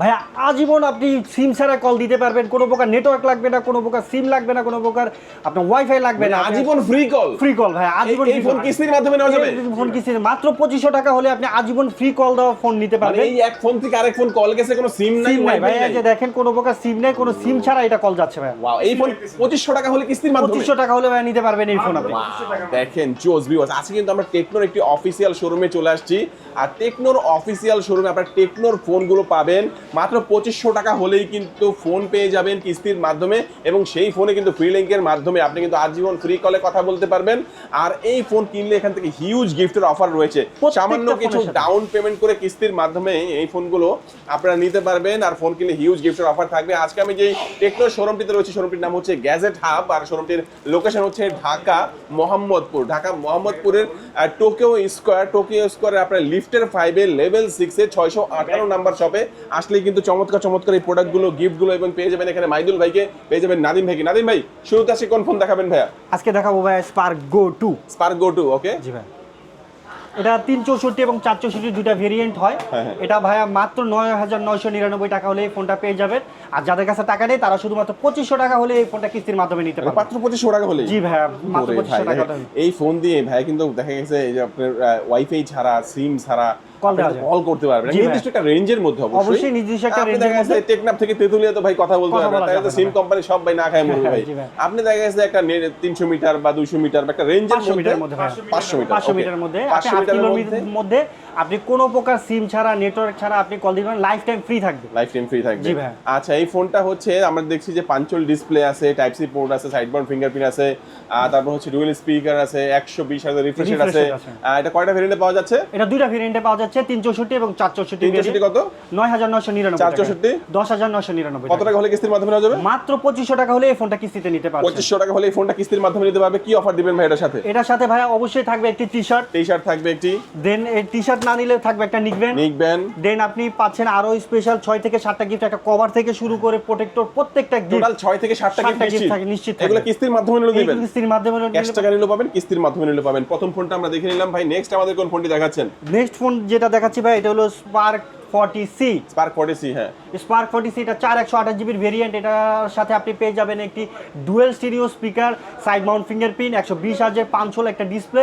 ভাইয়া আজীবন আপনি সিম ছাড়া কল দিতে পারবেন। কোনো প্রকার নেটওয়ার্ক লাগবে না কোনো প্রকার সিম লাগবে না কোনো প্রকার আপনার ওয়াইফাই লাগবে মানে না আজীবন ফ্রি কল ফ্রি কল ভাই আজীবন এই ফোন কিস্তির মাধ্যমে নেওয়া যাবে? ফোন কিস্তি মাত্র পঁচিশশো টাকা হলে আপনি আজীবন ফ্রি কল দেওয়া ফোন নিতে মানে পারবেন। এই এক ফোন থেকে আরেক ফোন কল গেছে কোনো সিম নাই ভাই এই যে দেখেন কোনো প্রকার সিম নেই কোনো সিম ছাড়া এটা কল যাচ্ছে ভাই। ওয়াও এই ফোন পঁচিশশো টাকা হলে কিস্তির মাধ্যমে? পঁচিশশো টাকা হলে ভাই নিতে পারবেন এই ফোন আপনি। দেখেন জোস ভিউয়ার্স আজকে কিন্তু আমরা টেকনোর একটি অফিসিয়াল শোরুমে চলে আসছি। আর টেকনোর অফিসিয়াল শোরুমে আপনারা টেকনোর ফোনগুলো পাবেন। মাত্র পঁচিশশো টাকা হলেই কিন্তু ফোন পেয়ে যাবেন কিস্তির মাধ্যমে এবং সেই ফোনে কিন্তু ফ্রি লিঙ্কের মাধ্যমে আপনি কিন্তু আজীবন ফ্রি কলে কথা বলতে পারবেন। আর এই ফোন কিনলে এখান থেকে হিউজ গিফটের অফার রয়েছে। সামান্য কিছু ডাউন পেমেন্ট করে কিস্তির মাধ্যমে এই ফোনগুলো আপনারা নিতে পারবেন আর ফোন কিনলে হিউজ গিফটের অফার থাকবে। আজকে আমি যেই টেকনো শোরুমটিতে রয়েছে শোরুমটির নাম হচ্ছে গ্যাজেট হাব আর শোরুমটির লোকেশন হচ্ছে ঢাকা মোহাম্মদপুর। ঢাকা মোহাম্মদপুরের টোকিও স্কোয়ার টোকিও স্কোয়ারে আপনার লিফটের ফাইভে লেভেল সিক্সে ছয়শো আঠারো নাম্বার শপে আসলেই কিন্তু চমৎকার চমৎকার এই প্রোডাক্টগুলো গিফটগুলো এবং পেয়ে যাবেন এখানে মাইদুল ভাইকে পেয়ে যাবেন নাদিম ভাইকে। নাদিম ভাই শুরুতে আসে কোন ফোন দেখাবেন ভাইয়া? আজকে দেখাবো ভাই Spark go two Spark go two okay জি ভাই এটা তিন চৌষট্টি এবং চার চৌষট্টি দুটা ভেরিয়েন্ট হয়। হ্যাঁ, হ্যাঁ। এটা ভাইয়া মাত্র নয় হাজার নয়শো নিরানব্বই টাকা হলে এই ফোনটা পেয়ে যাবেন। আর যাদের কাছে টাকা নেই তারা শুধুমাত্র পঁচিশশো টাকা হলে এই ফোনটা কিস্তির মাধ্যমে নিতে পারবে। মাত্র পঁচিশশো টাকা হলে জি ভাইয়া মাত্র পঁচিশশো টাকা এই ফোন দিয়ে ভাইয়া কিন্তু দেখা গেছে যে আপনার ওয়াইফাই ছাড়া সিম ছাড়া। কল করতে পারবেন নির্দিষ্ট একটা রেঞ্জের মধ্যে অবশ্যই। অবশ্যই নির্দিষ্ট একটা এর মধ্যে- টেকনাফ থেকে তেতুলিয়া তো ভাই কথা বলতে কথা পারবেন তাই তো সিম কোম্পানি সব ভাই না খায় মরবে ভাই। আপনি দেখা গেছে একটা তিনশো মিটার বা দুইশো মিটার বা একটা রেঞ্জের মধ্যে ভাইয়া। পাঁচশো মিটার পাঁচশো okay। মিটারের মধ্যে। মিটারের মধ্যে কিলোমিটার মধ্যে। আপনি কোনো প্রকার সিম ছাড়া নেটওয়ার্ক ছাড়া আপনি কল দিবেন লাইফ টাইম ফ্রি থাকবে। লাইফ টাইম ফ্রি থাকবে। জি ভাই। আচ্ছা এই ফোনটা হচ্ছে আমরা দেখছি যে পাঞ্চল ডিসপ্লে আছে টাইপ সি পোর্ট আছে সাইড বাউন্ড ফিঙ্গারপ্রিন্ট আছে আর তারপর হচ্ছে ডুয়েল স্পিকার আছে একশো বিশ হাজার রিফ্রেশ Refresh আছে। এটা কয়টা ভেরিয়েন্টে পাওয়া যাচ্ছে? এটা দুইটা ভেরিয়েন্টে পাওয়া যাচ্ছে তিন চৌষট্টি এবং চার চৌষট্টি কত? নয় হাজার নয়শো নিরানব্বই চার চৌষট্টি? দশ হাজার নয়শো নিরানব্বই কত টাকা। হলে কিস্তির মাধ্যমে নেওয়া যাবে? মাত্র পঁচিশশো টাকা হলে এই ফোনটা কিস্তিতে নিতে পারছেন। পঁচিশশো টাকা হলে এই ফোনটা কিস্তির মাধ্যমে নিতে পারবে। কি অফার দিবেন ভাই এটার সাথে? এটার সাথে ভাইয়া অবশ্যই থাকবে একটি টি শার্ট টি শার্ট থাকবে একটি। দেন এই টি শার্ট না নিলে থাকবে একটা নিকবেন নিক ব্যান দেন আপনি পাচ্ছেন আরও স্পেশাল ছয় থেকে সাতটা গিফট একটা কভার থেকে শুরু করে প্রোটেক্টর প্রত্যেকটা গিফট টোটাল ছয় থেকে সাতটা গিফট থাকে, নিশ্চিত। এগুলো কিস্তির মাধ্যমে নিলে দিবেন। কিস্তির মাধ্যমে নিলে ক্যাশ টাকা নিলেও পাবেন কিস্তির মাধ্যমে নিলেও পাবেন। প্রথম ফোনটা আমরা দেখে নিলাম ভাই। নেক্সট আমাদের কোন ফোনটি দেখাচ্ছেন? নেক্সট ফোন যেটা দেখাচ্ছি ভাই এটা হলো Spark forty C Spark forty C হ্যাঁ। স্পার্ক ফোর্টি সি এটা চার একশো আঠাশ জিবির ভেরিয়েন্ট এটার সাথে আপনি পেয়ে যাবেন একটি dual stereo speaker side mount fingerprint একশো বিশ হাজার পাঁচশো একটা ডিসপ্লে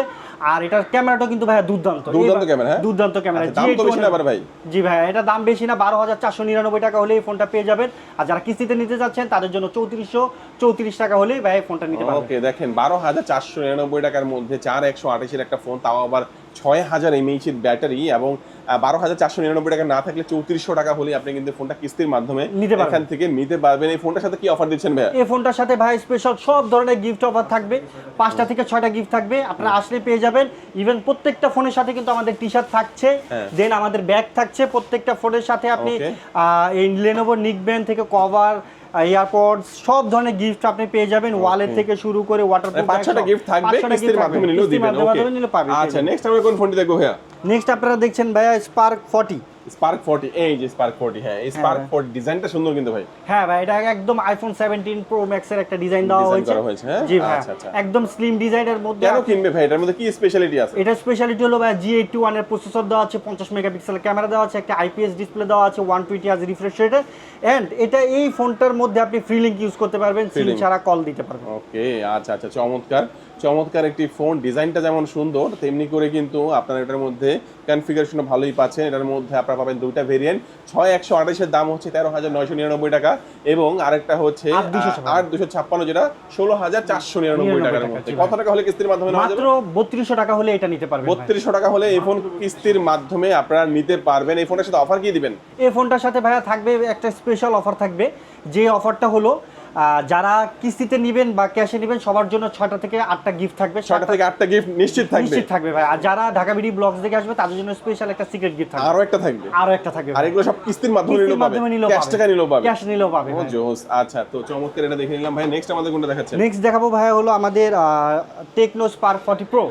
আর এটার ক্যামেরাটাও কিন্তু ভাইয়া দুর্দান্ত। দুর্দান্ত ক্যামেরা, হ্যাঁ? দুর্দান্ত ক্যামেরা আচ্ছা, দাম তো বেশি না আবার ভাই। জি ভাই এটা দাম বেশি না বারো হাজার চারশো নিরানব্বই টাকা হলে এই ফোনটা পেয়ে যাবেন। আর যারা কিস্তিতে নিতে যাচ্ছেন তাদের জন্য চৌত্রিশশো চৌত্রিশ টাকা হলেই ভাই ফোনটা নিতে পারবেন। ওকে দেখেন বারো হাজার চারশো নিরানব্বই টাকার মধ্যে চার একশো আঠাশের একটা ফোন তাও আবার ছয় হাজার এমএইচ এর ব্যাটারি এবং বারো হাজার চারশো নিরানব্বই টাকা না থাকলে চৌত্রিশশো টাকা হলে আপনি কিন্তু ফোনটা কিস্তির মাধ্যমে নিতে পারবেন। এখান থেকে নিতে পারবেন। এই ফোনটার সাথে কি অফার দিচ্ছেন ভাইয়া? এই ফোনটার সাথে ভাই স্পেশাল সব ধরনের গিফট অফার থাকবে। পাঁচটা থেকে ছয়টা গিফট থাকবে। আপনারা আসলে পেয়ে যাবেন। ইভেন প্রত্যেকটা ফোনের সাথে কিন্তু আমাদের টি শার্ট থাকছে। হ্যাঁ। দেন আমাদের ব্যাগ থাকছে প্রত্যেকটা ফোনের সাথে আপনি এই লেনোভো নিকব্যান্ড থেকে কভার এয়ারপড সব ধরনের গিফট আপনি পেয়ে যাবেন ওয়ালেট থেকে শুরু করে ওয়াটার পাঁচ ছটা গিফট থাকবে কিস্তির মাধ্যমে নিলেও দিবেন ওকে আচ্ছা নেক্সট আমরা কোন ফোনটি দেখব ভাইয়া? নেক্সট আপনারা দেখছেন ভাইয়া স্পার্ক ফর্টি স্পার্ক ফোর্টি এই যে স্পার্ক ফোর্টি হ্যাঁ এই স্পার্ক ফোর্টি ডিজাইনটা সুন্দর কিন্তু ভাই। হ্যাঁ ভাই এটা একদম আইফোন সেভেন্টিন প্রো ম্যাক্স এর একটা ডিজাইন দেওয়া হয়েছে। হ্যাঁ? জি ভাই আচ্ছা, আচ্ছা। একদম স্লিম ডিজাইনের মধ্যে কেন কিনবে ভাই? এটার মধ্যে কি স্পেশালিটি আছে? এটা স্পেশালিটি হলো ভাই জি এইটটি ওয়ানের প্রসেসর দেওয়া আছে পঞ্চাশ মেগাপিক্সেল ক্যামেরা দেওয়া আছে একটা আইপিএস ডিসপ্লে দেওয়া আছে ওয়ান টোয়েন্টি আজ রিফ্রেশ রেটে অ্যান্ড এটা এই ফোনটার মধ্যে আপনি ফ্রি লিঙ্ক ইউজ করতে পারবেন সিম ছাড়া কল দিতে পারবেন। ওকে আচ্ছা আচ্ছা চমৎকার। চমৎকার একটি ফোন ডিজাইনটা যেমন সুন্দর তেমনি করে কিন্তু আপনার এটার মধ্যে কনফিগারেশন ভালোই পাচ্ছেন। এটার মধ্যে আপনারা পাবেন দুইটা ভেরিয়েন্ট ছয় একশো আঠাশের দাম হচ্ছে তেরো হাজার নয়শো নিরানব্বই টাকা এবং আরেকটা হচ্ছে আট দুশো ছাপ্পান্ন। যেটা ষোলো হাজার চারশো নিরানব্বই টাকার টাকা, মধ্যে। কত টাকা হলে কিস্তির মাধ্যমে মাত্র বত্রিশশো টাকা হলে এটা নিতে পারবেন। বত্রিশশো টাকা হলে এই ফোন কিস্তির মাধ্যমে আপনারা নিতে পারবেন। এই ফোনের সাথে অফার কি দিবেন? এই ফোনটার সাথে ভাইয়া থাকবে একটা স্পেশাল অফার থাকবে। যে অফারটা হলো যারা কিস্তিতে নেবেন বা ক্যাশে নেবেন সবার জন্য ছয়টা থেকে আটটা গিফট থাকবে ছয়টা থেকে আটটা গিফট নিশ্চিত থাকবে। নিশ্চিত থাকবে ভাই। আর যারা ঢাকা বিডি ব্লগস দেখে আসবে তাদের জন্য স্পেশাল একটা সিক্রেট গিফট থাকবে। আরও একটা থাকবে। আরও একটা থাকবে আর এগুলো সব কিস্তির মাধ্যমে নিলেও পাবে। ক্যাশ টাকা নিলেও পাবে। ক্যাশ নিলেও পাবে ও জোস আচ্ছা তো চমৎকার এটা দেখে নিলাম। ভাই নেক্সট আমাদের কোনটা দেখাচ্ছেন? নেক্সট দেখাবো ভাই হলো আমাদের Tecno Spark forty pro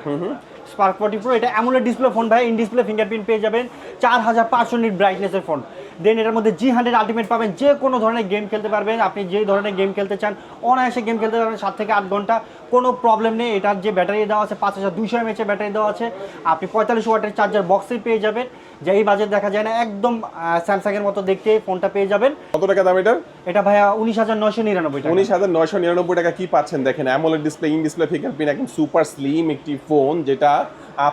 Spark forty pro এটা অ্যামুলেট ডিসপ্লে ফোন ভাই। ইন ডিসপ্লে ফিঙ্গারপ্রিন্ট পেয়ে যাবেন। চার হাজার পাঁচশো নিট ব্রাইটনেসের ফোন দেন এটার মধ্যে জি হান্ড্রেড আলটিমেট পাবেন যে কোনো ধরনের গেম খেলতে পারবেন। আপনি যে ধরনের গেম খেলতে চান অনায়াসে গেম খেলতে পারবেন সাত থেকে আট ঘণ্টা। কোনো প্রবলেম নেই এটার যে ব্যাটারি দেওয়া আছে পাঁচ হাজার দুইশো এমএচের ব্যাটারি দেওয়া আছে। আপনি পঁয়তাল্লিশ ওয়াটের চার্জার বক্সে পেয়ে যাবেন। যে এই বাজেট দেখা যায় না একদম স্যামসাংয়ের মতো দেখতে ফোনটা পেয়ে যাবেন। কত টাকা দাম এটার? এটা ভাইয়া উনিশ হাজার নয়শো নিরানব্বই টাকা। উনিশ হাজার নয়শো নিরানব্বই টাকা কি পাচ্ছেন দেখেন? AMOLED display in display fingerprint একদম সুপার স্লিম একটি ফোন যেটা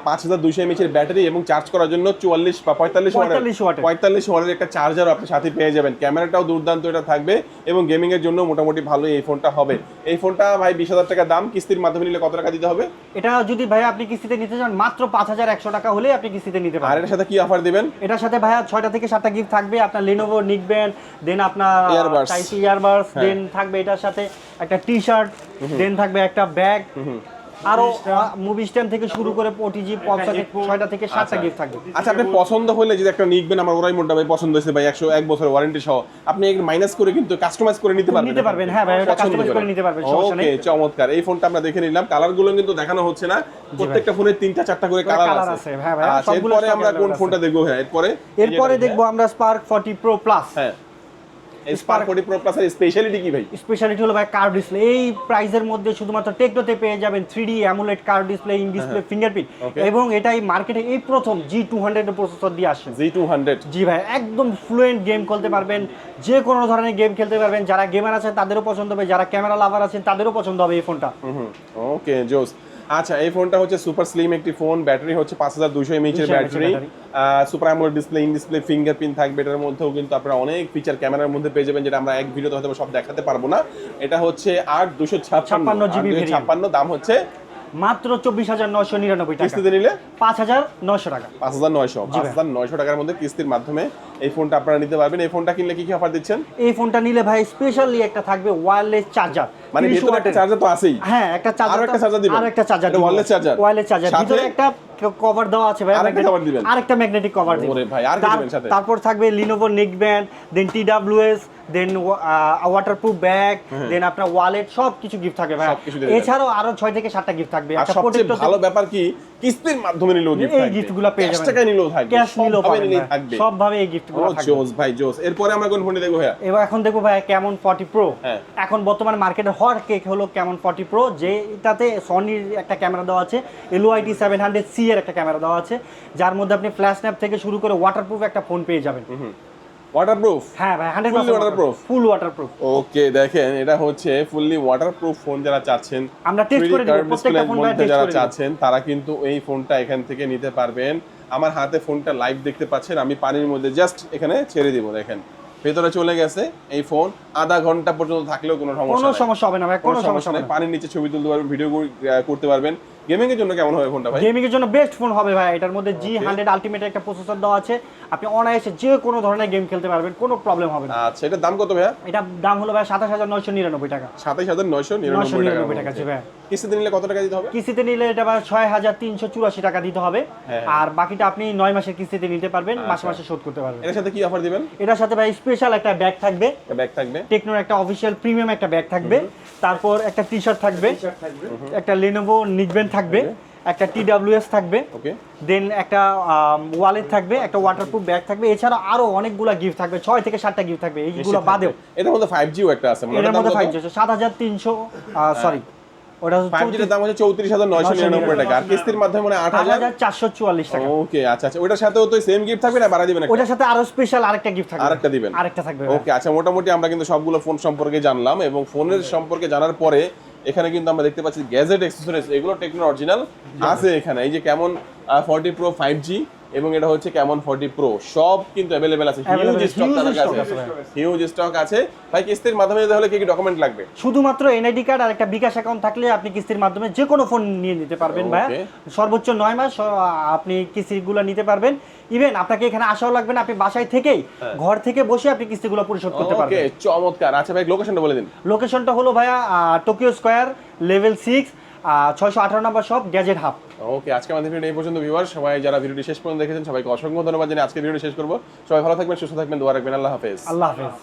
পাঁচ হাজার দুইশো এমএচের ব্যাটারি এবং চার্জ করার জন্য চুয়াল্লিশ বা পঁয়তাল্লিশ 45 ওয়াটের। পঁয়তাল্লিশ ওয়াটের একটা চার্জার আপনি সাথে পেয়ে যাবেন। ক্যামেরাটাও দুর্দান্ত এটা থাকবে এবং গেমিংয়ের জন্য মোটামুটি ভালো এই ফোনটা হবে। এই ফোনটা ভাই বিশ হাজার টাকা দাম কিস্তির মাধ্যমে নিলে কত টাকা দিতে হবে? এটা যদি ভাইয়া আপনি কিস্তিতে নিতে চান মাত্র পাঁচ হাজার একশো টাকা হলে আপনি কিস্তিতে নিতে আর পারেন এটার সাথে কি অফার দিবেন? এটার সাথে ভাইয়া ছয়টা থেকে সাতটা গিফট থাকবে আপনার লিনোভো নিকব্যান্ড দেন আপনার ইয়ারবাডস হ্যাঁ। দেন থাকবে এটার সাথে একটা টি শার্ট দেন থাকবে একটা ব্যাগ আরও মুভি স্ট্যান্ড থেকে শুরু করে ওটিজি পপ ছয়টা থেকে সাতটা গিফট থাকবে। আচ্ছা আপনি পছন্দ হলে যদি একটা নিকবেন আমার ওরাই মোটা ভাই পছন্দ হয়েছে ভাই একশো এক বছর ওয়ারেন্টি সহ। আপনি মাইনাস করে কিন্তু কাস্টমাইজ করে নিতে পারবেন। নিতে পারবেন, হ্যাঁ ভাই, ওটা customize করে নিতে পারবেন, সমস্যা নেই। চমৎকার। এই ফোনটা আমরা দেখে নিলাম। কালারগুলো কিন্তু দেখানো হচ্ছে না। প্রত্যেকটা ফোনের তিনটা চারটা করে কালার আছে। হ্যাঁ ভাই, আচ্ছা সবগুলো এরপরে আমরা কোন ফোনটা দেখব? হ্যাঁ এরপরে এরপরে দেখব আমরা স্পার্ক ফর্টি প্রো প্লাস হ্যাঁ। স্পার্ক 40 প্রো প্লাস এর স্পেশালিটি কি ভাই? স্পেশালিটি হলো ভাই ডিসপ্লে এই প্রাইসের মধ্যে শুধুমাত্র টেকনোতে পেয়ে যাবেন three D AMOLED curved display in display fingerprint এবং এটাই মার্কেটে এই প্রথম জি টু হান্ড্রেড প্রসেসর দিয়ে আসছে। জি টু হান্ড্রেড জি ভাই একদম ফ্লুয়েন্ট গেম খেলতে পারবেন। যে কোনো ধরনের গেম খেলতে পারবেন। যারা গেমার আছেন তাদেরও পছন্দ হবে। যারা ক্যামেরা লাভার আছেন তাদেরও পছন্দ হবে এই ফোনটা ওকে জোস আচ্ছা এই ফোনটা হচ্ছে সুপার স্লিম একটি ফোন ব্যাটারি হচ্ছে পাঁচ হাজার দুশো এমএইচ এর battery. Super AMOLED display in display fingerprint থাকবে এটার মধ্যেও কিন্তু আপনারা অনেক ফিচার ক্যামেরার মধ্যে পেয়ে যাবেন যেটা আমরা এক ভিডিওতে হয়তো সব দেখাতে পারব না। এটা হচ্ছে আট দুশো ছাপ্পান্ন 56 ছাপ্পান্ন দাম হচ্ছে মাত্র চব্বিশ হাজার নয়শো নিরানব্বই টাকা। কিস্তিতে নিলে? পাঁচ হাজার নয়শো টাকা। পাঁচ হাজার নয়শো। পাঁচ হাজার নয়শো টাকার মধ্যে কিস্তির মাধ্যমে এই ফোনটা আপনারা নিতে পারবেন। এই ফোনটা কিনলে কি কি অফার দিচ্ছেন? এই ফোনটা নিলে ভাই স্পেশালি একটা থাকবে ওয়্যারলেস চার্জার মানে ভেতরে একটা চার্জার তো আছেই। হ্যাঁ একটা চার্জার আরও একটা charger দিবেন? আর একটা charger wireless charger? Wireless charger ভিতরে একটা কভার দেওয়া আছে ভাই। আরেকটা cover দিবেন? আরেকটা ম্যাগনেটিক কভার দিবেন ওরে ভাই, আর কি দিবেন সাথে? তারপর থাকবে লিনোভো নেক ব্যান্ড দেন টিডব্লিউএস দেন ওয়াটারপ্রুফ ব্যাগ দেন আপনার ওয়ালেট সব কিছু গিফট থাকবে ভাই। এছাড়াও আরও ছয় থেকে সাতটা গিফট থাকবে। সবচেয়ে ভালো ব্যাপার কি কিস্তির মাধ্যমে নিলেও গিফট এই গিফটগুলো পেয়ে যাবেন। টাকা নিলেও থাকবে। ক্যাশ নিলেও ভাই। থাকবে। সবভাবে এই গিফটগুলো থাকবে। জোস ভাই জোস। এরপরে আমরা কোন ফোনে দেখব ভাইয়া? এবার এখন দেখব ভাই কেমন ফর্টি প্রো হ্যাঁ। এখন বর্তমান মার্কেটে হট কেক হলো কেমন ফর্টি প্রো যে এটাতে সনির একটা ক্যামেরা দেওয়া আছে এলওআইটি সেভেন হান্ড্রেড সি এর একটা ক্যামেরা দেওয়া আছে যার মধ্যে আপনি ফ্ল্যাশ স্ন্যাপ থেকে শুরু করে ওয়াটারপ্রুফ একটা ফোন পেয়ে যাবেন। ওয়াটারপ্রুফ হ্যাঁ ভাই 100% ওয়াটারপ্রুফ ফুল ওয়াটারপ্রুফ ওকে দেখেন এটা হচ্ছে ফুললি ওয়াটারপ্রুফ ফোন যারা চাচ্ছেন। আমরা টেস্ট করে দিব, প্রত্যেকটা ফোন যারা চাচ্ছেন তারা কিন্তু এই ফোনটা এখান থেকে নিতে পারবেন। আমার হাতে ফোনটা লাইভ দেখতে পাচ্ছেন আমি পানির মধ্যে জাস্ট এখানে ছেড়ে দিব দেখেন। ভেতরে চলে গেছে এই ফোন আধা ঘণ্টা পর্যন্ত থাকলেও কোনো সমস্যা কোনো সমস্যা হবে না ভাই কোনো সমস্যা নেই। পানির নিচে ছবি তুলতে পারবেন ভিডিও করতে পারবেন। গেমিং এর জন্য কেমন হবে ফোনটা ভাই? গেমিং এর জন্য বেস্ট ফোন হবে ভাই এটার মধ্যে জি হান্ড্রেড আলটিমেট একটা প্রসেসর দেওয়া আছে। আপনি অনায়াসে যে কোনো ধরনের গেম খেলতে পারবেন কোনো প্রবলেম হবে না। আচ্ছা এটার দাম কত ভাইয়া? এটার দাম হলো ভাই সাতাশ হাজার নয়শো নিরানব্বই টাকা। সাতাইশ হাজার নয়শো নিরানব্বই টাকা। জি ভাই। কিস্তিতে নিলে কত টাকা দিতে হবে? কিস্তিতে নিলে এটা ভাই ছয় হাজার তিনশো চুরাশি টাকা দিতে হবে। হ্যাঁ। আর বাকিটা আপনি নয় মাসের কিস্তিতে নিতে পারবেন মাসে মাসে শোধ করতে পারবেন। এর সাথে কি অফার দিবেন? এটার সাথে ভাই স্পেশাল একটা ব্যাগ থাকবে। ব্যাগ থাকবে। টেকনোর একটা অফিসিয়াল প্রিমিয়াম একটা ব্যাগ থাকবে। তারপর একটা টি শার্ট থাকবে। একটা লেনোভো নিকবেন থাকবে। একটা টিডাব্লিউএস থাকবে। দেন একটা ওয়ালেট থাকবে। একটা ওয়াটারপ্রুফ ব্যাগ থাকবে। এছাড়া আরও অনেকগুলা গিফট থাকবে। ছয় থেকে সাতটা গিফট থাকবে। এইগুলো বাদেও। এর মধ্যে ফাইভ জিও একটা আছে। এর মধ্যে ফাইভ জি সাত হাজার তিনশো সরি ওটা ফাইভ জির দাম হচ্ছে চৌত্রিশ হাজার নয়শো নিরানব্বই টাকা। আর কিস্তির মাধ্যমে মানে আট আট হাজার হাজার চারশো চুয়াল্লিশ টাকা। ওকে আচ্ছা আচ্ছা। ওটার সাথেও তো সেম গিফট থাকবে না? বাড়া দিবেন ওটার সাথে আরও স্পেশাল আরেকটা গিফট থাকবে। আরেকটা দিবেন? আরেকটা থাকবে ওকে আচ্ছা মোটামুটি আমরা কিন্তু সবগুলো ফোন সম্পর্কে জানলাম এবং ফোনের সম্পর্কে জানার পরে এখানে কিন্তু আমরা দেখতে পাচ্ছি গ্যাজেট এক্সেসরিজ এগুলো টেকনো অরিজিনাল আছে এখানে। এই যে কেমন ফর্টি প্রো ফাইভ জি এবং এটা হচ্ছে কেমন ফর্টি প্রো। সব কিন্তু অ্যাভেলেবেল আছে। হিউজ স্টক তাদের কাছে। হিউজ স্টক আছে। ভাই কিস্তির মাধ্যমে যেতে হলে কি কি ডকুমেন্ট লাগবে? শুধুমাত্র এনআইডি কার্ড আর একটা বিকাশ অ্যাকাউন্ট থাকলে আপনি কিস্তির মাধ্যমে যে কোনো ফোন নিয়ে নিতে পারবেন Okay. সর্বোচ্চ নয় মাস আপনি কিস্তিগুলো নিতে পারবেন। ইভেন আপনাকে এখানে আসাও লাগবে না আপনি বাসায় থেকেই ঘর থেকে বসে আপনি কিস্তিগুলো পরিশোধ করতে পারবেন। ওকে চমৎকার। আচ্ছা ভাই লোকেশনটা বলে দিন। লোকেশনটা হলো ভাইয়া টোকিও স্কোয়ার লেভেল সিক্স ছয়শো আঠারো number shop gadget hub okay আজকে আমাদের ভিডিও এই পর্যন্ত ভিউয়ার সবাই যারা ভিডিওটি শেষ পর্যন্ত দেখেছেন, সবাইকে অসংখ্য ধন্যবাদ জানিয়ে আজকে ভিডিওটি শেষ করব। সবাই ভালো থাকবেন, সুস্থ থাকবেন, দোয়া রাখবেন। আল্লাহ হাফেজ। আল্লাহ হাফেজ।